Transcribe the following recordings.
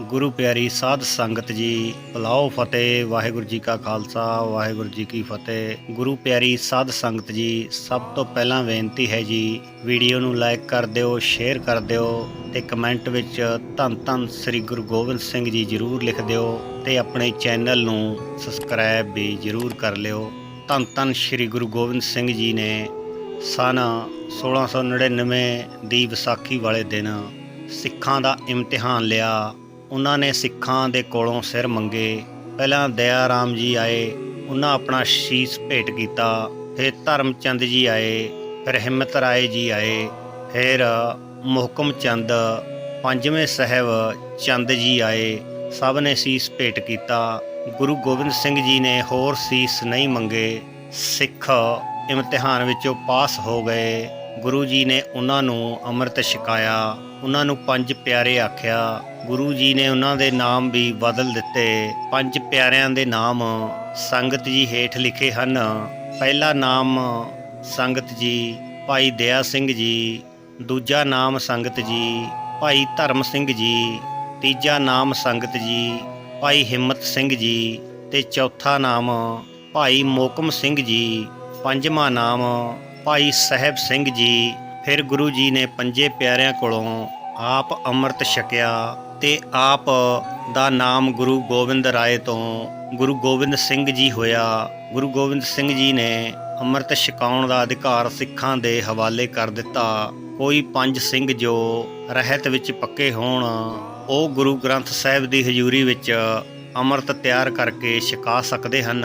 ਗੁਰੂ ਪਿਆਰੀ ਸਾਧ ਸੰਗਤ ਜੀ, ਬੁਲਾਓ ਫਤਿਹ, ਵਾਹਿਗੁਰੂ ਜੀ ਕਾ ਖਾਲਸਾ, ਵਾਹਿਗੁਰੂ ਜੀ ਕੀ ਫਤਿਹ। ਗੁਰੂ ਪਿਆਰੀ ਸਾਧ ਸੰਗਤ ਜੀ, ਸਭ ਤੋਂ ਪਹਿਲਾਂ ਬੇਨਤੀ ਹੈ ਜੀ, ਵੀਡੀਓ ਨੂੰ ਲਾਈਕ ਕਰ ਦਿਓ, ਸ਼ੇਅਰ ਕਰ ਦਿਓ ਤੇ ਕਮੈਂਟ ਵਿੱਚ ਧੰਨ ਧੰਨ ਸ੍ਰੀ ਗੁਰੂ ਗੋਬਿੰਦ ਸਿੰਘ ਜੀ ਜਰੂਰ ਲਿਖ ਦਿਓ ਤੇ ਆਪਣੇ ਚੈਨਲ ਨੂੰ ਸਬਸਕ੍ਰਾਈਬ ਵੀ ਜਰੂਰ ਕਰ ਲਿਓ। ਧੰਨ ਧੰਨ ਸ੍ਰੀ ਗੁਰੂ ਗੋਬਿੰਦ ਸਿੰਘ ਜੀ ਨੇ ਸਨ 1699 ਦੀ ਵਿਸਾਖੀ ਵਾਲੇ ਦਿਨ ਸਿੱਖਾਂ ਦਾ ਇਮਤਿਹਾਨ ਲਿਆ। ਉਹਨਾਂ ਨੇ ਸਿੱਖਾਂ ਦੇ ਕੋਲੋਂ ਸਿਰ ਮੰਗੇ। ਪਹਿਲਾਂ ਦਇਆ ਰਾਮ ਜੀ ਆਏ, ਉਹਨਾਂ ਆਪਣਾ ਸ਼ੀਸ ਭੇਟ ਕੀਤਾ। ਫਿਰ ਧਰਮ ਚੰਦ ਜੀ ਆਏ, ਫਿਰ ਹਿੰਮਤ ਰਾਏ ਜੀ ਆਏ। ਫਿਰ ਮੁਹਕਮ ਚੰਦ, ਪੰਜਵੇਂ ਸਾਹਿਬ ਚੰਦ ਜੀ ਆਏ। ਸਭ ਨੇ ਸੀਸ ਭੇਟ ਕੀਤਾ। ਗੁਰੂ ਗੋਬਿੰਦ ਸਿੰਘ ਜੀ ਨੇ ਹੋਰ ਸੀਸ ਨਹੀਂ ਮੰਗੇ। ਸਿੱਖ ਇਮਤਿਹਾਨ ਵਿੱਚੋਂ ਪਾਸ ਹੋ ਗਏ। ਗੁਰੂ ਜੀ ਨੇ ਉਹਨਾਂ ਨੂੰ ਅੰਮ੍ਰਿਤ ਛਕਾਇਆ, ਉਹਨਾਂ ਨੂੰ ਪੰਜ ਪਿਆਰੇ ਆਖਿਆ। ਗੁਰੂ ਜੀ ਨੇ ਉਹਨਾਂ ਦੇ ਨਾਮ ਵੀ ਬਦਲ ਦਿੱਤੇ। ਪੰਜ ਪਿਆਰਿਆਂ ਦੇ ਨਾਮ ਸੰਗਤ ਜੀ ਹੇਠ ਲਿਖੇ ਹਨ। ਪਹਿਲਾ ਨਾਮ ਸੰਗਤ ਜੀ, ਭਾਈ ਦਇਆ ਸਿੰਘ ਜੀ, ਦੂਜਾ ਨਾਮ ਸੰਗਤ ਜੀ, ਭਾਈ ਧਰਮ ਸਿੰਘ ਜੀ, ਤੀਜਾ ਨਾਮ ਸੰਗਤ ਜੀ, ਭਾਈ ਹਿੰਮਤ ਸਿੰਘ ਜੀ ਤੇ ਚੌਥਾ ਨਾਮ ਭਾਈ ਮੋਕਮ ਸਿੰਘ ਜੀ, ਪੰਜਵਾਂ ਨਾਮ ਭਾਈ ਸਾਹਿਬ ਸਿੰਘ ਜੀ, ਫਿਰ ਗੁਰੂ ਜੀ ਨੇ ਪੰਜੇ ਪਿਆਰਿਆਂ ਕੋਲੋਂ ਆਪ ਅੰਮ੍ਰਿਤ ਛਕਿਆ ਤੇ ਆਪ ਦਾ ਨਾਮ ਗੁਰੂ ਗੋਬਿੰਦ ਰਾਏ ਤੋਂ ਗੁਰੂ ਗੋਬਿੰਦ ਸਿੰਘ ਜੀ ਹੋਇਆ। ਗੁਰੂ ਗੋਬਿੰਦ ਸਿੰਘ ਜੀ ਨੇ ਅੰਮ੍ਰਿਤ ਛਕਾਉਣ ਦਾ ਅਧਿਕਾਰ ਸਿੱਖਾਂ ਦੇ ਹਵਾਲੇ ਕਰ ਦਿੱਤਾ। ਕੋਈ ਪੰਜ ਸਿੰਘ ਜੋ ਰਹਿਤ ਵਿੱਚ ਪੱਕੇ ਹੋਣ, ਉਹ ਗੁਰੂ ਗ੍ਰੰਥ ਸਾਹਿਬ ਦੀ ਹਜ਼ੂਰੀ ਵਿੱਚ ਅੰਮ੍ਰਿਤ ਤਿਆਰ ਕਰਕੇ ਛਕਾ ਸਕਦੇ ਹਨ।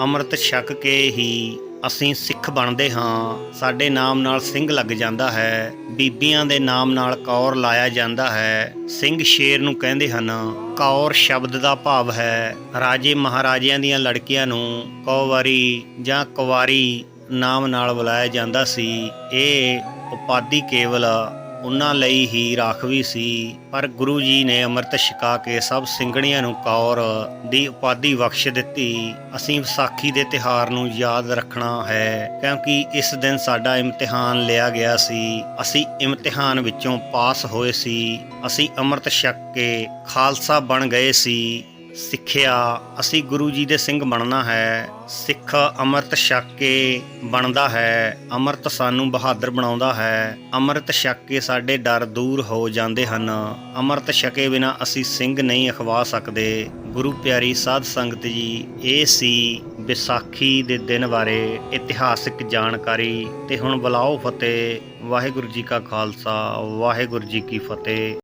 ਅੰਮ੍ਰਿਤ ਛਕ ਕੇ ਹੀ ਅਸੀਂ ਸਿੱਖ ਬਣਦੇ ਹਾਂ, ਸਾਡੇ ਨਾਮ ਨਾਲ ਸਿੰਘ ਲੱਗ ਜਾਂਦਾ ਹੈ, ਬੀਬੀਆਂ ਦੇ ਨਾਮ ਨਾਲ ਕੌਰ ਲਾਇਆ ਜਾਂਦਾ ਹੈ। ਸਿੰਘ ਸ਼ੇਰ ਨੂੰ ਕਹਿੰਦੇ ਹਨ, ਕੌਰ ਸ਼ਬਦ ਦਾ ਭਾਵ ਹੈ, ਰਾਜੇ ਮਹਾਰਾਜਿਆਂ ਦੀਆਂ ਲੜਕੀਆਂ ਨੂੰ ਕੌਵਰੀ ਜਾਂ ਕੁਵਾਰੀ ਨਾਮ ਨਾਲ ਬੁਲਾਇਆ ਜਾਂਦਾ ਸੀ। ਇਹ ਉਪਾਧੀ ਕੇਵਲ ਉਹਨਾਂ ਲਈ ਹੀ ਰਾਖਵੀ ਸੀ। ਪਰ ਗੁਰੂ ਜੀ ਨੇ ਅੰਮ੍ਰਿਤ ਛਕਾ ਕੇ ਸਭ ਸਿੰਘਣੀਆਂ ਨੂੰ ਕੌਰ ਦੀ ਉਪਾਧੀ ਬਖਸ਼ ਦਿੱਤੀ। ਅਸੀਂ ਵਿਸਾਖੀ ਦੇ ਤਿਹਾਰ ਨੂੰ ਯਾਦ ਰੱਖਣਾ ਹੈ, ਕਿਉਂਕਿ ਇਸ ਦਿਨ ਸਾਡਾ ਇਮਤਿਹਾਨ ਲਿਆ ਗਿਆ ਸੀ। ਅਸੀਂ ਇਮਤਿਹਾਨ ਵਿੱਚੋਂ ਪਾਸ ਹੋਏ ਸੀ। ਅਸੀਂ ਅੰਮ੍ਰਿਤ ਛਕ ਕੇ ਖਾਲਸਾ ਬਣ ਗਏ ਸੀ। ਸਿੱਖਿਆ। ਅਸੀਂ ਗੁਰੂ ਜੀ ਦੇ ਸਿੰਘ ਬਣਨਾ ਹੈ। ਸਿੱਖ ਅੰਮ੍ਰਿਤ ਛਕ ਕੇ ਬਣਦਾ ਹੈ। ਅੰਮ੍ਰਿਤ ਸਾਨੂੰ ਬਹਾਦਰ ਬਣਾਉਂਦਾ ਹੈ। ਅੰਮ੍ਰਿਤ ਛਕ ਕੇ ਸਾਡੇ ਡਰ ਦੂਰ ਹੋ ਜਾਂਦੇ ਹਨ। ਅੰਮ੍ਰਿਤ ਛਕੇ ਬਿਨਾ ਅਸੀਂ ਸਿੰਘ ਨਹੀਂ ਅਖਵਾ ਸਕਦੇ। ਗੁਰੂ ਪਿਆਰੀ ਸਾਧ ਸੰਗਤ ਜੀ, ਇਹ ਸੀ ਵਿਸਾਖੀ ਦੇ ਦਿਨ ਬਾਰੇ ਇਤਿਹਾਸਿਕ ਜਾਣਕਾਰੀ। ਤੇ ਹੁਣ ਬੁਲਾਓ ਫਤਿਹ। ਵਾਹਿਗੁਰੂ ਜੀ ਕਾ ਖਾਲਸਾ, ਵਾਹਿਗੁਰੂ ਜੀ ਕੀ ਫਤਿਹ।